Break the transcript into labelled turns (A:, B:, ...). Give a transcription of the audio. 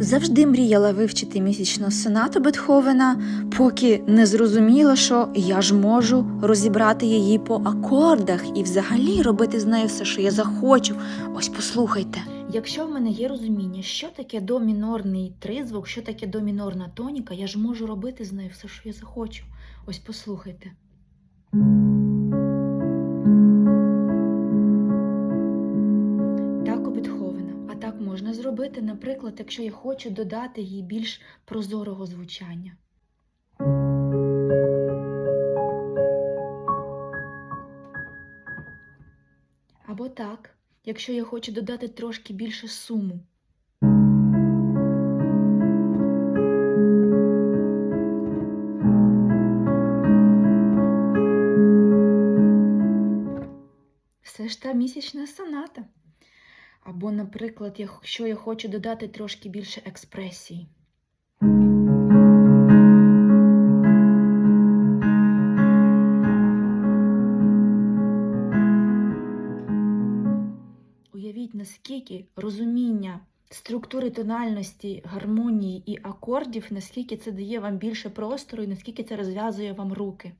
A: Завжди мріяла вивчити місячну сонату Бетховена, поки не зрозуміла, що я ж можу розібрати її по акордах і взагалі робити з нею все, що я захочу. Ось послухайте. Якщо в мене є розуміння, що таке домінорний тризвук, що таке домінорна тоніка, я ж можу робити з нею все, що я захочу. Ось послухайте. Так можна зробити, наприклад, якщо я хочу додати їй більш прозорого звучання. Або так, якщо я хочу додати трошки більше суму. Все ж та місячна соната. Або, наприклад, якщо я хочу додати трошки більше експресії. Уявіть, наскільки розуміння структури тональності, гармонії і акордів, наскільки це дає вам більше простору і наскільки це розв'язує вам руки.